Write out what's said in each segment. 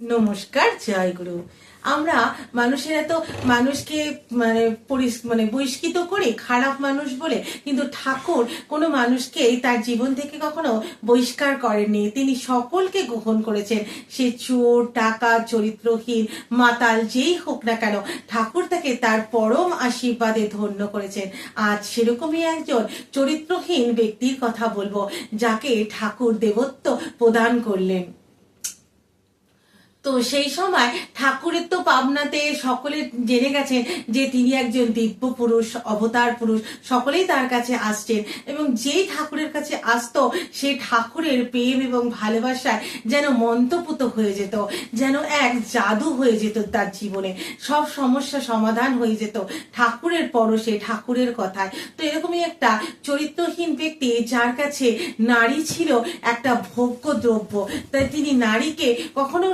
নমস্কার জয়গুরু আমরা মানুষেরা তো মানুষকে মানে মানে বহিষ্কৃত করে খারাপ মানুষ বলে, কিন্তু ঠাকুর কোনো মানুষকে তার জীবন থেকে কখনো বহিষ্কার করেননি। তিনি সকলকে গ্রহণ করেছেন। সে চোর টাকা চরিত্রহীন, মাতাল যেই হোক না কেন, ঠাকুর তাকে তার পরম আশীর্বাদে ধন্য করেছেন। আজ সেরকমই একজন চরিত্রহীন ব্যক্তির কথা বলব, যাকে ঠাকুর দেবত্ব প্রদান করলেন। তো সেই সময় ঠাকুরের তো পাবনাতে সকলে জেনে গেছেন যে তিনি একজন দিব্য পুরুষ, অবতার পুরুষ, সকলেই তার কাছে আসছেন এবং যেই ঠাকুরের কাছে আসতো, সেই ঠাকুরের প্রেম এবং ভালোবাসায় যেন মন্তপুত হয়ে যেত, যেন এক জাদু হয়ে যেত তার জীবনে। সব সমস্যা সমাধান হয়ে যেত ঠাকুরের পরশে, ঠাকুরের কথায়। তো এরকমই একটা চরিত্রহীন ব্যক্তি যার কাছে নারী ছিল একটা ভোগ্য দ্রব্য তাই তিনি নারীকে কখনো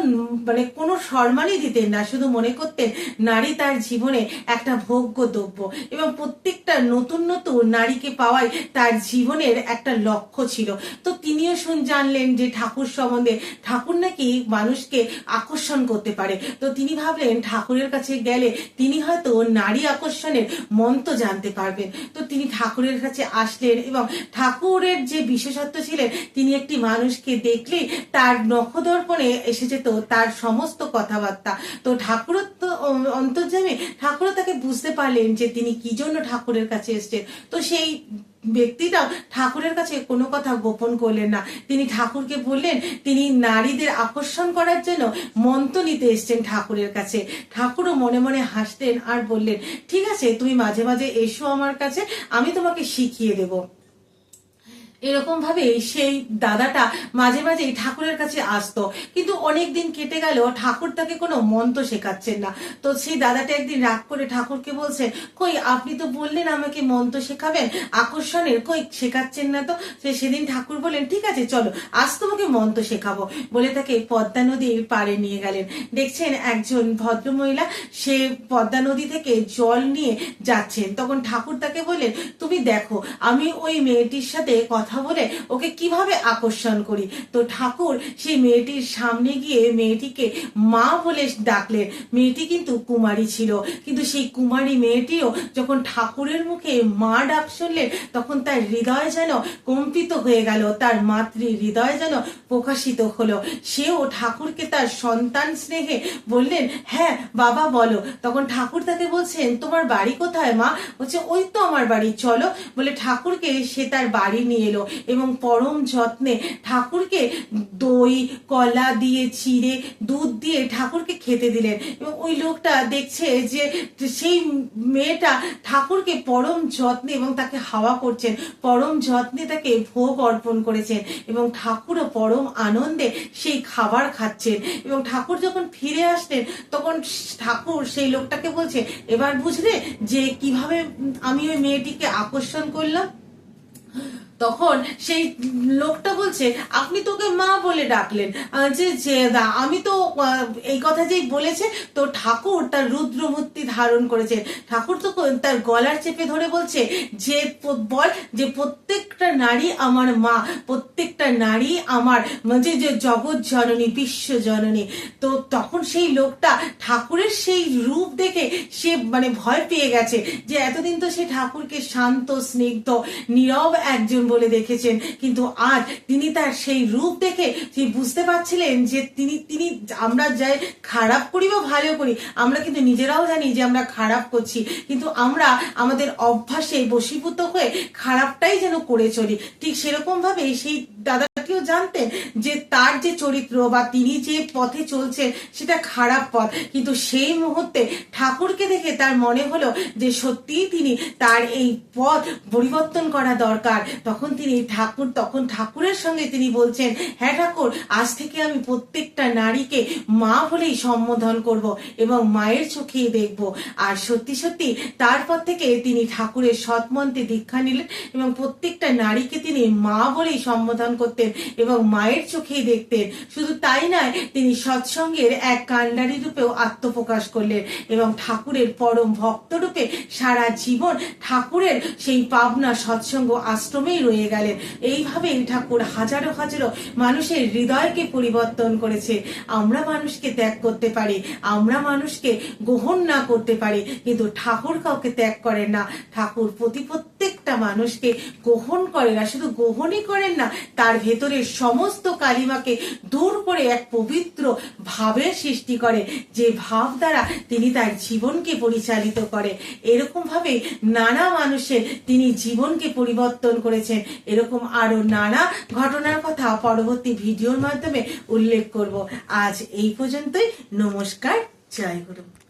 মানে কোনো সম্মানই দিতেন না, শুধু মনে করতেন নারী তার জীবনে একটা ভোগ্য দ্রব্য এবং প্রত্যেকটা নতুন নতুন নারীকে পাওয়াই তার জীবনের একটা লক্ষ্য ছিল। তো তিনিও শুন, জানলেন যে ঠাকুর সম্বন্ধে ঠাকুর নাকি মানুষকে আকর্ষণ করতে পারে। তো তিনি ভাবলেন ঠাকুরের কাছে গেলে তিনি হয়তো নারী আকর্ষণের মন্ত্র জানতে পারবেন। তো তিনি ঠাকুরের কাছে আসলেন এবং ঠাকুরের যে বিশেষত্ব ছিলেন, তিনি একটি মানুষকে দেখলে তার নখদর্পণে এসে যেত, তার সমস্ত কথাবার্তা। তো ঠাকুর তো অন্তর্জামে ঠাকুর তাকে বুঝতে পারলেন যে তিনি কি জন্য ঠাকুরের কাছে এসছেন। তো সেই ব্যক্তিটা ঠাকুরের কাছে কোনো কথা গোপন করলেন না। তিনি ঠাকুরকে বললেন, তিনি নারীদের আকর্ষণ করার জন্য মন্ত্র নিতে এসছেন ঠাকুরের কাছে। ঠাকুরও মনে মনে হাসতেন আর বললেন, ঠিক আছে, তুমি মাঝে মাঝে এসো আমার কাছে, আমি তোমাকে শিখিয়ে দেবো। এরকম ভাবে সেই দাদাটা মাঝে মাঝে ঠাকুরের কাছে আসতো। কিন্তু অনেক দিন কেটে গেল, ঠাকুর তাকে কোনো মন্ত্র শেখাচ্ছেন না। তো সেই দাদাটা একদিন রাগ করে ঠাকুরকে বলছেন কই, আপনি তো বললেন আমাকে মন্ত্র শেখাবেন, আকর্ষণের, কই, শেখাচ্ছেন না তো? সে সেদিন ঠাকুর বললেন, ঠিক আছে, চলো, আজ তোমাকে মন্ত্র শেখাবো। বলে তাকে পদ্মা নদীর পাড়ে নিয়ে গেলেন। দেখছেন একজন ভদ্রমহিলা, সে পদ্মা নদী থেকে জল নিয়ে যাচ্ছেন। তখন ঠাকুর তাকে বললেন, তুমি দেখো, আমি ওই মেয়েটির সাথে কথা বলে ওকে কীভাবে আকর্ষণ করি? তো ঠাকুর সেই মেয়েটির সামনে গিয়ে মেয়েটিকে মা বলে ডাকলেন। মেয়েটি কিন্তু কুমারী ছিল। কিন্তু সেই কুমারী মেয়েটিও যখন ঠাকুরের মুখে মা ডাক শুনলেন, তখন তার হৃদয় যেন কম্পিত হয়ে গেল, তার মাতৃ হৃদয় যেন প্রকাশিত হলো। সেও ঠাকুরকে তার সন্তান স্নেহে বললেন হ্যাঁ বাবা, বলো। তখন ঠাকুর তাকে বলছেন, তোমার বাড়ি কোথায় মা? বলছে, ওই তো আমার বাড়ি, চলো। বলে ঠাকুরকে সে তার বাড়ি নিয়ে এলো এবং পরম যত্নে ঠাকুরকে দই, কলা দিয়ে চিড়ে দুধ দিয়ে ঠাকুরকে খেতে দিলেন। এবং ওই লোকটা দেখছে যে সেই মেয়েটা ঠাকুরকে পরম যত্নে এবং তাকে হাওয়া করছেন, পরম যত্নে তাকে ভোগ অর্পণ করেছেন এবং ঠাকুরও পরম আনন্দে সেই খাবার খাচ্ছেন। এবং ঠাকুর যখন ফিরে আসলেন, তখন ঠাকুর সেই লোকটাকে বলছে, এবার বুঝলে যে কীভাবে আমি ওই মেয়েটিকে আকর্ষণ করলাম? তখন সেই লোকটা বলছে আপনি তোকে মা বলে ডাকলেন। যে যে দা, আমি তো এই কথা যেই বলেছে তো ঠাকুর তার রুদ্রমূর্তি ধারণ করেছে। ঠাকুর তো তার গলার চেপে ধরে বলছে যে বল যে প্রত্যেকটা নারী আমার মা প্রত্যেকটা নারী আমার মানে যে জগৎ জননী বিশ্ব জননী। তো তখন সেই লোকটা ঠাকুরের সেই রূপ দেখে সে মানে ভয় পেয়ে গেছে যে এতদিন তো সে ঠাকুরকে শান্ত স্নিগ্ধ নীরব একজন বলে দেখেছেন। কিন্তু আজ তিনি তার সেই রূপ দেখে তিনি বুঝতে পারছিলেন যে তিনি তিনি আমরা যাই খারাপ করি বা ভালো করি, আমরা কিন্তু নিজেরাও জানি যে আমরা খারাপ করছি। কিন্তু আমরা আমাদের অভ্যাসে বশীভূত হয়ে খারাপটাই যেন করে চলি। ঠিক সেরকম ভাবে সেই দাদাটিও জানতেন যে তার যে চরিত্র বা তিনি যে পথে চলছেন সেটা খারাপ পথ। কিন্তু সেই মুহূর্তে ঠাকুরকে দেখে তার মনে হলো যে সত্যিই তিনি তার এই পথ পরিবর্তন করা দরকার। তখন তিনি ঠাকুর, তখন ঠাকুরের সঙ্গে তিনি বলছেন হ্যাঁ ঠাকুর, আজ থেকে আমি প্রত্যেকটা নারীকে মা বলেই সম্বোধন করব এবং মায়ের চোখেই দেখব। আর সত্যি সত্যি তারপর থেকে তিনি ঠাকুরের সৎমন্ত্রে দীক্ষা নিলেন এবং প্রত্যেকটা নারীকে তিনি মা বলেই সম্বোধন করতেন এবং মায়ের চোখেই দেখতেন। শুধু তাই নয়, তিনি সৎসঙ্গের এক কান্ডারি রূপেও আত্মপ্রকাশ করলেন এবং ঠাকুরের পরম ভক্ত রূপে সারা জীবন ঠাকুরের সেই পাবনা সৎসঙ্গ আশ্রমেই রয়ে গেলেন। এইভাবে ঠাকুর হাজারো হাজারো মানুষের হৃদয়কে পরিবর্তন করেছে। আমরা মানুষকে ত্যাগ করতে পারি, আমরা মানুষকে গ্রহণ না করতে পারি, কিন্তু ঠাকুর কাউকে ত্যাগ করেন না। ঠাকুর প্রতি প্রত্যেকটা মানুষকে গ্রহণ করে না শুধু গ্রহণই করেন না, তার ভেতরে সমস্ত কালিমাকে দূর করে এক পবিত্র ভাবের সৃষ্টি করে। যে ভাব দ্বারা তিনি তার জীবনকে পরিচালিত করে। এরকম ভাবে নানা মানুষের তিনি জীবনকে পরিবর্তন করেছেন। এরকম আরও নানা ঘটনার কথা পরবর্তী ভিডিওর মাধ্যমে উল্লেখ করব। আজ এই পর্যন্তই। নমস্কার। জয় গুরু।